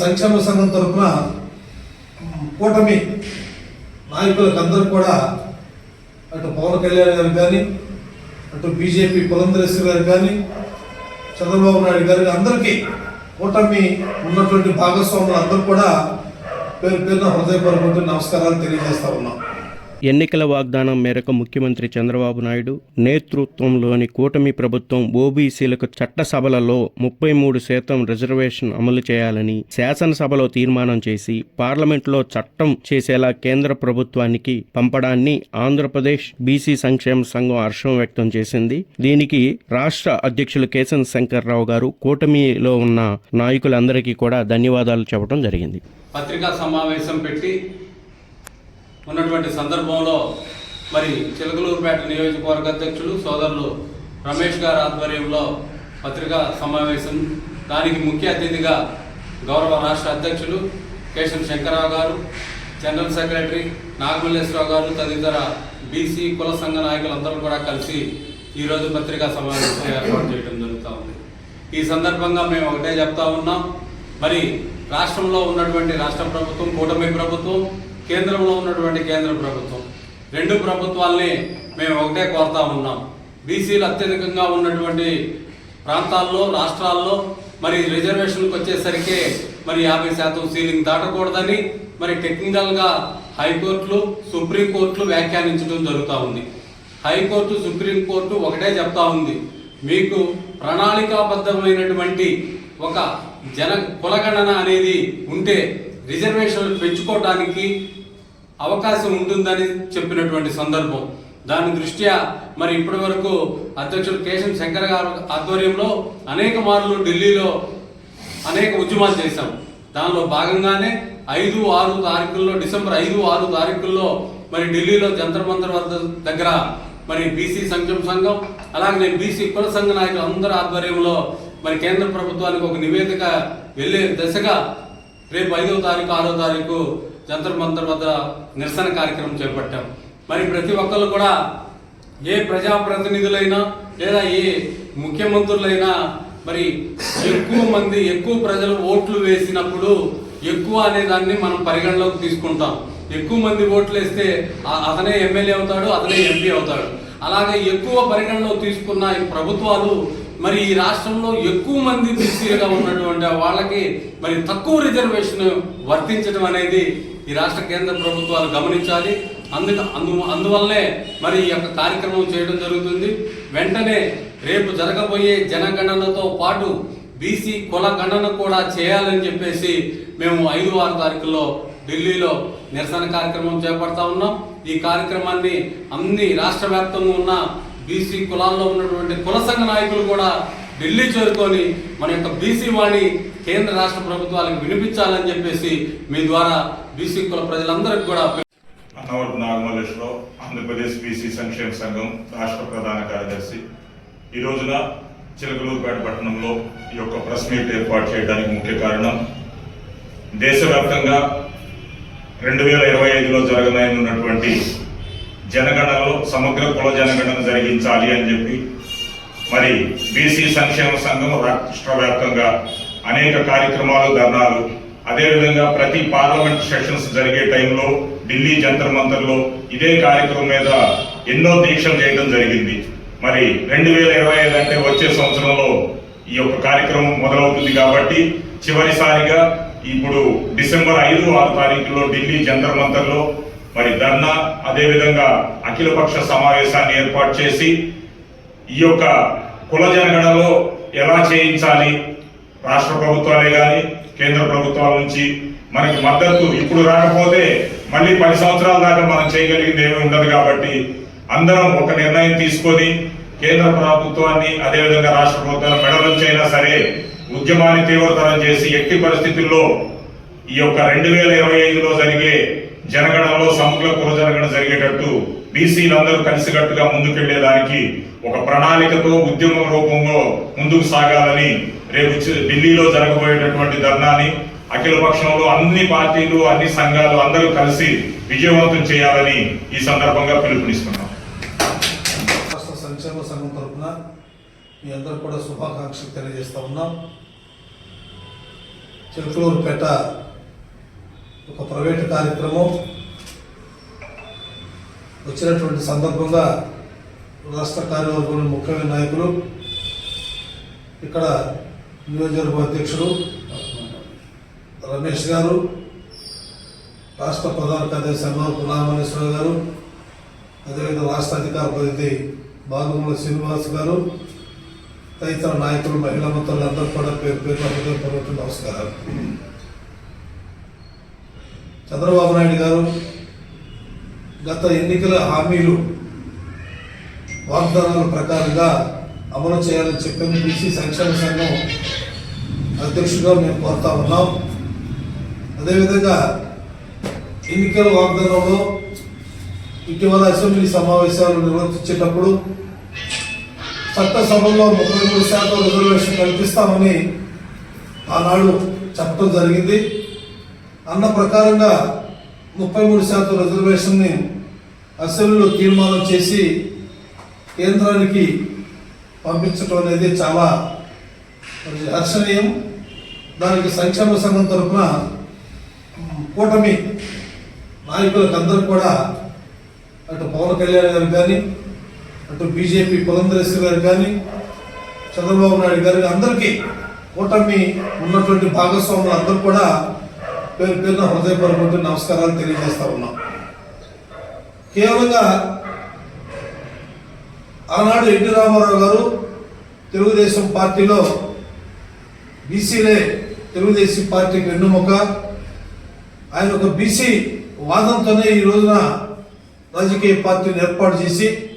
సంక్షేమ సంఘం తరఫున కూటమి నాయకులకు అందరూ కూడా అటు పవన్ కళ్యాణ్ గారు కానీ అటు బీజేపీ పురంధరేశ్వరి గారు కానీ చంద్రబాబు నాయుడు గారు అందరికీ కూటమి ఉన్నటువంటి భాగస్వాములు అందరూ కూడా పేరు పేరున హృదయపూర్వక నమస్కారాలు తెలియజేస్తా ఉన్నాం. ఎన్నికల వాగ్దానం మేరకు ముఖ్యమంత్రి చంద్రబాబు నాయుడు నేతృత్వంలోని కూటమి ప్రభుత్వం ఓబీసీలకు చట్టసభలలో ముప్పై మూడు శాతం రిజర్వేషన్ అమలు చేయాలని శాసనసభలో తీర్మానం చేసి పార్లమెంట్లో చట్టం చేసేలా కేంద్ర ప్రభుత్వానికి పంపడాన్ని ఆంధ్రప్రదేశ్ బీసీ సంక్షేమ సంఘం హర్షం వ్యక్తం చేసింది. దీనికి రాష్ట్ర అధ్యక్షులు కేశన్ శంకర్రావు గారు కూటమిలో ఉన్న నాయకులందరికీ కూడా ధన్యవాదాలు చెప్పడం జరిగింది. పత్రికా సమావేశం పెట్టి ఉన్నటువంటి సందర్భంలో మరి చిలకలూరుపేట నియోజకవర్గ అధ్యక్షులు సోదరులు రమేష్ గారి ఆధ్వర్యంలో పత్రికా సమావేశం. దానికి ముఖ్య అతిథిగా గౌరవ రాష్ట్ర అధ్యక్షులు కేశవ శంకరరావు గారు జనరల్ సెక్రటరీ నాగమల్లేశ్వరరావు గారు తదితర బీసీ కుల సంఘ నాయకులందరూ కూడా కలిసి ఈరోజు పత్రికా సమావేశం ఏర్పాటు చేయడం జరుగుతూ ఉంది. ఈ సందర్భంగా మేము ఒకటే చెప్తా ఉన్నాం. మరి రాష్ట్రంలో ఉన్నటువంటి రాష్ట్ర ప్రభుత్వం కూటమి ప్రభుత్వం కేంద్రంలో ఉన్నటువంటి కేంద్ర ప్రభుత్వం. రెండు ప్రభుత్వాల్ని మేము ఒకటే కోరుతా ఉన్నాం. బీసీలు అత్యధికంగా ఉన్నటువంటి ప్రాంతాల్లో రాష్ట్రాల్లో మరి రిజర్వేషన్కి వచ్చేసరికి మరి యాభై శాతం సీలింగ్ దాటకూడదని మరి టెక్నికల్గా హైకోర్టులు సుప్రీంకోర్టులు వ్యాఖ్యానించడం జరుగుతూ ఉంది. హైకోర్టు సుప్రీంకోర్టు ఒకటే చెప్తా ఉంది. మీకు ప్రణాళికాబద్ధమైనటువంటి ఒక జన కులగణన అనేది ఉంటే రిజర్వేషన్లు పెంచుకోవడానికి అవకాశం ఉంటుందని చెప్పినటువంటి సందర్భం. దాని దృష్ట్యా మరి ఇప్పటి వరకు అధ్యక్షుడు కేశం శంకర్ గారు ఆధ్వర్యంలో అనేక మార్లు ఢిల్లీలో అనేక ఉద్యమాలు చేశాం. దానిలో భాగంగానే ఐదు ఆరు తారీఖుల్లో డిసెంబర్ ఐదు ఆరు తారీఖుల్లో మరి ఢిల్లీలో జంతర్ మంతర్ వద్ద దగ్గర మరి బీసీ సంక్షేమ సంఘం అలాగే బీసీ కుల సంఘ నాయకులు అందరి ఆధ్వర్యంలో మరి కేంద్ర ప్రభుత్వానికి ఒక నివేదిక వెళ్ళే దశగా రేపు ఐదో తారీఖు ఆరో తారీఖు జంతర్ మంతర్ వద్ద నిరసన కార్యక్రమం చేపట్టాం. మరి ప్రతి ఒక్కరు కూడా ఏ ప్రజాప్రతినిధులైనా లేదా ఏ ముఖ్యమంత్రులైనా మరి ఎక్కువ మంది ఎక్కువ ప్రజలు ఓట్లు వేసినప్పుడు ఎక్కువ అనే దాన్ని మనం పరిగణలోకి తీసుకుంటాం. ఎక్కువ మంది ఓట్లు వేస్తే అతనే ఎమ్మెల్యే అవుతాడు అతనే ఎంపీ అవుతాడు. అలాగే ఎక్కువ పరిగణలోకి తీసుకున్న ఈ ప్రభుత్వాలు మరి ఈ రాష్ట్రంలో ఎక్కువ మంది బీసీలుగా ఉన్నటువంటి వాళ్ళకి మరి తక్కువ రిజర్వేషన్ వర్తించడం అనేది ఈ రాష్ట్ర కేంద్ర ప్రభుత్వాలు గమనించాలి. అందుకు అందు అందువల్లే మరి ఈ యొక్క కార్యక్రమం చేయడం జరుగుతుంది. వెంటనే రేపు జరగబోయే జనగణనతో పాటు బీసీ కుల గణన కూడా చేయాలని చెప్పేసి మేము ఐదు ఆరు తారీఖులో ఢిల్లీలో నిరసన కార్యక్రమం చేపడతా ఉన్నాం. ఈ కార్యక్రమాన్ని అన్ని రాష్ట్ర వ్యాప్తంగా ఉన్న బీసీ కులాల్లో ఉన్నటువంటి కుల సంఘ నాయకులు కూడా ఢిల్లీ చేరుకొని మన యొక్క బీసీ వాణి కేంద్ర రాష్ట్ర ప్రభుత్వాలకు వినిపించాలని చెప్పేసి మీ ద్వారా బీసీ కుల ప్రజలందరికీ కూడా అన్నవరపు నాగమల్లేశ్వరరావు ఆంధ్రప్రదేశ్ బీసీ సంక్షేమ సంఘం రాష్ట్ర ప్రధాన కార్యదర్శి. ఈ రోజున చిలకలూరుపేట పట్టణంలో ఈ యొక్క ప్రెస్ మీట్ ఏర్పాటు చేయడానికి ముఖ్య కారణం దేశవ్యాప్తంగా రెండు వేల ఇరవై ఐదులో జరగనున్నటువంటి జనగణనలో సమగ్ర కుల జనగణన జరిగించాలి అని చెప్పి మరి బీసీ సంక్షేమ సంఘం రాష్ట్ర వ్యాప్తంగా అనేక కార్యక్రమాలు ధర్నాలు అదేవిధంగా ప్రతి పార్లమెంట్ సెషన్స్ జరిగే టైంలో ఢిల్లీ జంతర్ మంతర్లో ఇదే కార్యక్రమం మీద ఎన్నో దీక్షలు చేయడం జరిగింది. మరి రెండు వేల ఇరవై ఐదు అంటే వచ్చే సంవత్సరంలో ఈ యొక్క కార్యక్రమం మొదలవుతుంది కాబట్టి చివరిసారిగా ఇప్పుడు డిసెంబర్ ఐదు ఆరు తారీఖులో ఢిల్లీ జంతర్ మంతర్లో మరి ధర్నా అదేవిధంగా అఖిలపక్ష సమావేశాన్ని ఏర్పాటు చేసి ఈ యొక్క కుల జనగణలో ఎలా చేయించాలి? రాష్ట్ర ప్రభుత్వాలే కానీ కేంద్ర ప్రభుత్వాల నుంచి మనకి మద్దతు ఇప్పుడు రాకపోతే మళ్ళీ పది సంవత్సరాల దాకా మనం చేయగలిగింది ఏమీ ఉండదు కాబట్టి అందరం ఒక నిర్ణయం తీసుకొని కేంద్ర ప్రభుత్వాన్ని అదేవిధంగా రాష్ట్ర ప్రభుత్వాన్ని మెడలుంచైనా సరే ఉద్యమాన్ని తీవ్రతరం చేసి ఎట్టి పరిస్థితుల్లో ఈ యొక్క రెండు వేల ఇరవై ఐదులో జరిగే జనగణలో సమగ్ర పురజనగణ జరిగేటట్టు బీసీలందరూ కలిసికట్టుగా ముందుకెళ్ళేదానికి ఒక ప్రణాళికతో ఉద్యమం రూపంలో ముందుకు సాగాలని రేపు ఢిల్లీలో జరగబోయేటటువంటి ధర్నాని అఖిల పక్షంలో అన్ని పార్టీలు అన్ని సంఘాలు అందరూ కలిసి విజయవంతం చేయాలని ఈ సందర్భంగా పిలుపునిస్తున్నాం. రాష్ట్ర సంక్షేమ సంఘం తరఫున మీ అందరూ కూడా శుభాకాంక్షలు తెలియజేస్తా ఉన్నాం. చిలకలూరుపేట ఒక ప్రైవేటు కార్యక్రమం వచ్చినటువంటి సందర్భంగా రాష్ట్ర కార్యవర్గంలో ముఖ్యమైన నాయకులు ఇక్కడ నియోజకవర్గ అధ్యక్షుడు రమేష్ గారు రాష్ట్ర ప్రధాన కార్యదర్శి అన్నవరపు పునామనేశ్వర గారు అదేవిధంగా రాష్ట్ర అధికార ప్రతినిధి బాగుమూల శ్రీనివాస్ గారు తదితర నాయకులు మహిళా మంత్రులు అందరూ కూడా పేరు పేరు నమస్కారాలు. చంద్రబాబు నాయుడు గారు గత ఎన్నికల హామీలు వాగ్దానాల ప్రకారంగా అమలు చేయాలని చెప్పిన బీసీ సంక్షేమ సంఘం అధ్యక్షుడిగా మేము కోరుతా ఉన్నాం. అదేవిధంగా ఎన్నికల వాగ్దానంలో ఇటీవల అసెంబ్లీ సమావేశాలు నిర్వర్తించేటప్పుడు చట్టసభలో ముప్పై మూడు శాతం రిజర్వేషన్ కల్పిస్తామని ఆనాడు చెప్పడం జరిగింది. అన్న ప్రకారంగా ముప్పై మూడు శాతం రిజర్వేషన్ని అసెంబ్లీలో తీర్మానం చేసి కేంద్రానికి పంపించడం అనేది చాలా హర్షణీయం. దానికి సంక్షేమ సంఘం తరఫున కూటమి నాయకులకు అందరూ కూడా అటు పవన్ కళ్యాణ్ గారు కానీ అటు బీజేపీ పురంధరేశ్వరి గారు కానీ చంద్రబాబు నాయుడు గారు అందరికీ కూటమి ఉన్నటువంటి భాగస్వాములు అందరూ కూడా పేరు పేరున హృదయపరమైన నమస్కారాలు తెలియజేస్తా ఉన్నాం. కేవలంగా ఆనాడు ఎన్టీ రామారావు గారు తెలుగుదేశం పార్టీలో బీసీలే తెలుగుదేశం పార్టీకి వెన్నుముక. ఆయన ఒక బీసీ వాదంతోనే ఈ రోజున రాజకీయ పార్టీని ఏర్పాటు చేసి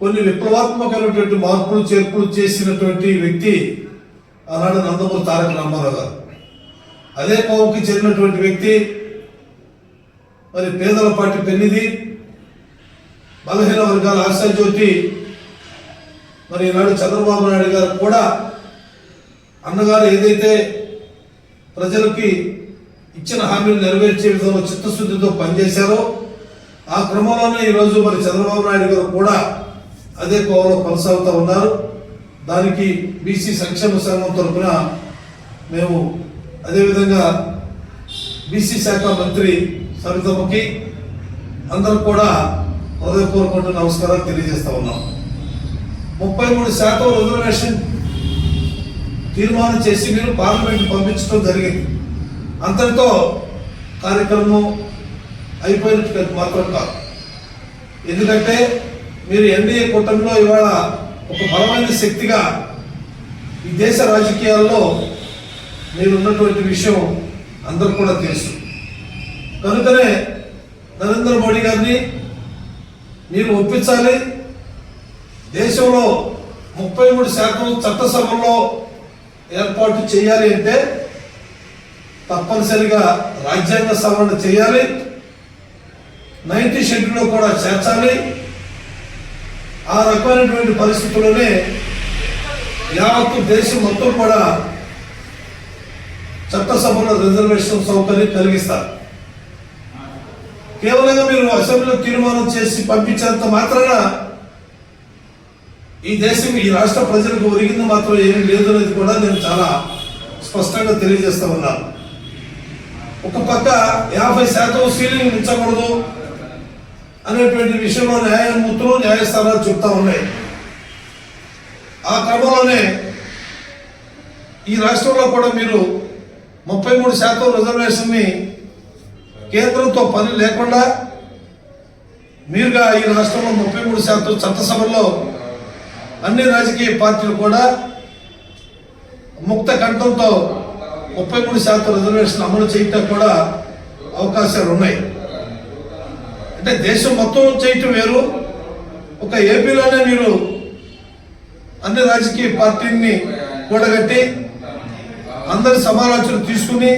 కొన్ని విప్లవాత్మకమైనటువంటి మార్పులు చేర్పులు చేసినటువంటి వ్యక్తి ఆనాడు నందమూరి తారక రామారావు గారు. అదే కోవకి చెందినటువంటి వ్యక్తి మరి పేదల పార్టీ పెన్నిది బలహీన వర్గాల ఆశాజ్యోతి మరి ఈనాడు చంద్రబాబు నాయుడు గారు కూడా అన్నగారు ఏదైతే ప్రజలకి ఇచ్చిన హామీలు నెరవేర్చే విధంగా చిత్తశుద్ధితో పనిచేశారో ఆ క్రమంలోనే ఈరోజు మరి చంద్రబాబు నాయుడు గారు కూడా అదే కోవలో కొనసాగుతూ ఉన్నారు. దానికి బీసీ సంక్షేమ సంఘం తరఫున మేము అదేవిధంగా బీసీ శాఖ మంత్రి సరితమ్మకి అందరూ కూడా హృదయపూర్వక నమస్కారాలు తెలియజేస్తా ఉన్నాం. ముప్పై మూడు శాతం రిజర్వేషన్ తీర్మానం చేసి మీరు పార్లమెంట్ పంపించడం జరిగింది. అంతటితో కార్యక్రమం అయిపోయినట్టు మాత్రం కాదు. ఎందుకంటే మీరు ఎన్డీఏ కూటమిలో ఇవాళ ఒక బలమైన శక్తిగా ఈ దేశ రాజకీయాల్లో నేను ఉన్నటువంటి విషయం అందరూ కూడా తెలుసు. కనుకనే నరేంద్ర మోడీ గారిని మీరు ఒప్పించాలి. దేశంలో ముప్పై మూడు శాతం చట్టసభల్లో ఏర్పాటు చేయాలి అంటే తప్పనిసరిగా రాజ్యాంగ సవరణ చేయాలి. నైన్టీ షెడ్యూల్లో కూడా చేర్చాలి. ఆ రకమైనటువంటి పరిస్థితుల్లోనే యావత్తు దేశం మొత్తం కూడా చట్టసభలో రిజర్వేషన్ సౌకర్యం కలిగిస్తారు. కేవలంగా మీరు అసెంబ్లీలో తీర్మానం చేసి పంపించేంత మాత్రాన ఈ దేశం ఈ రాష్ట్ర ప్రజలకు ఒరిగింది మాత్రం ఏమీ లేదు అనేది కూడా నేను చాలా స్పష్టంగా తెలియజేస్తా ఉన్నాను. ఒక పక్క యాభై శాతం సీలింగ్ ఉంచకూడదు అనేటువంటి విషయంలో న్యాయమూర్తులు న్యాయస్థానాలు చెప్తా ఉన్నాయి. ఆ క్రమంలోనే ఈ రాష్ట్రంలో కూడా మీరు ముప్పై మూడు శాతం రిజర్వేషన్ని కేంద్రంతో పని లేకుండా మీరుగా ఈ రాష్ట్రంలో ముప్పై మూడు శాతం చట్టసభల్లో అన్ని రాజకీయ పార్టీలు కూడా ముక్త కంఠంతో ముప్పై మూడు శాతం రిజర్వేషన్ అమలు చేయటం కూడా అవకాశాలు ఉన్నాయి. అంటే దేశం మొత్తం చేయటం వేరు. ఒక ఏపీలోనే మీరు అన్ని రాజకీయ పార్టీని కూడగట్టి అందరి సమాలోచన తీసుకుని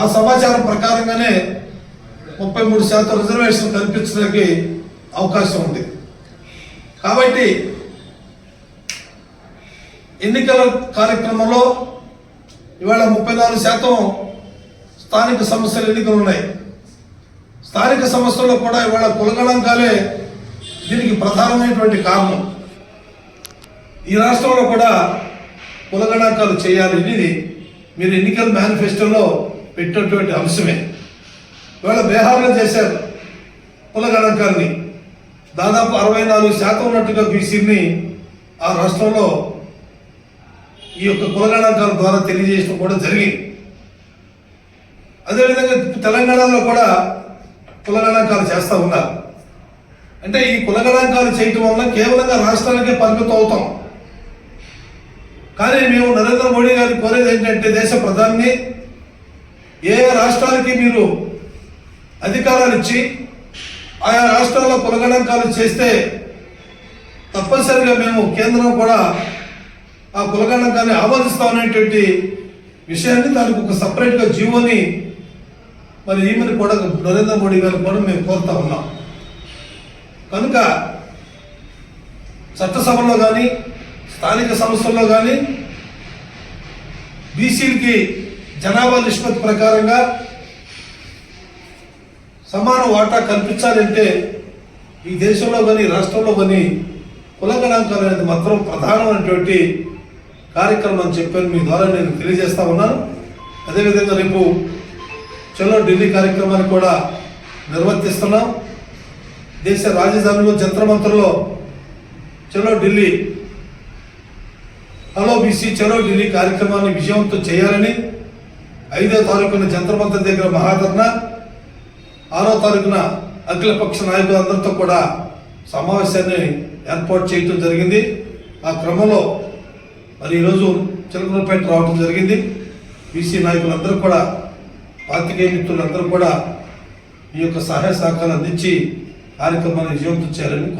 ఆ సమాచారం ప్రకారంగానే ముప్పై మూడు శాతం రిజర్వేషన్ కల్పించడానికి అవకాశం ఉంది. కాబట్టి ఎన్నికల కార్యక్రమంలో ఇవాళ ముప్పై నాలుగు శాతం స్థానిక సమస్యలు ఎన్నికలు ఉన్నాయి. స్థానిక సమస్యల్లో కూడా ఇవాళ కులగణాంకాలే దీనికి ప్రధానమైనటువంటి కారణం. ఈ రాష్ట్రంలో కూడా కులగణాంకాలు చేయాలి అనేది మీరు ఎన్నికల మేనిఫెస్టోలో పెట్టినటువంటి అంశమే. ఇవాళ బీహార్లో చేశారు కులగణాంకాన్ని దాదాపు అరవై నాలుగు శాతం ఉన్నట్టుగా బీసీని ఆ రాష్ట్రంలో ఈ యొక్క కులగణాంకాల ద్వారా తెలియజేయడం కూడా జరిగింది. అదేవిధంగా తెలంగాణలో కూడా కులగణాంకాలు చేస్తూ ఉన్నారు. అంటే ఈ కుల గణాంకాలు చేయటం వల్ల కేవలంగా రాష్ట్రానికే పరిమితం అవుతాం. కానీ మేము నరేంద్ర మోడీ గారిని కోరేది ఏంటంటే దేశ ప్రధాని ఏ రాష్ట్రాలకి మీరు అధికారాలు ఇచ్చి ఆయా రాష్ట్రాల్లో పులగణాంకాలు చేస్తే తప్పనిసరిగా మేము కేంద్రం కూడా ఆ కులగణాంకాన్ని ఆమోదిస్తామనేటువంటి విషయాన్ని దానికి ఒక సపరేట్గా జీవోని మరి ఈమెను కూడా నరేంద్ర మోడీ గారు కూడా మేము కోరుతా ఉన్నాం. కనుక చట్టసభలో కానీ స్థానిక సంస్థల్లో కానీ బీసీలకి జనాభా నిష్పత్తి ప్రకారంగా సమాన వాటా కల్పించాలంటే ఈ దేశంలో కానీ రాష్ట్రంలో కానీ కుల గణాంకాలు అనేది మాత్రం ప్రధానమైనటువంటి కార్యక్రమం అని చెప్పాను. మీ ద్వారా నేను తెలియజేస్తా ఉన్నాను. అదేవిధంగా రేపు చలో ఢిల్లీ కార్యక్రమాన్ని కూడా నిర్వర్తిస్తున్నాం. దేశ రాజధానిలో జంత్రమంత్రలో చలో ఢిల్లీ హలో బీసీ చలో ఢిల్లీ కార్యక్రమాన్ని విజయవంతం చేయాలని ఐదో తారీఖున జంత్రమంత్ర దగ్గర మహాధర్ణ ఆరో తారీఖున అఖిలపక్ష నాయకులందరితో కూడా సమావేశాన్ని ఏర్పాటు చేయటం జరిగింది. ఆ క్రమంలో మరి ఈరోజు చిలకలపేట రావడం జరిగింది. బీసీ నాయకులందరూ కూడా పాతికేయ మిత్రులందరూ కూడా ఈ యొక్క సహాయ సహకారాలు అందించి కార్యక్రమాన్ని విజయవంతం చేయాలని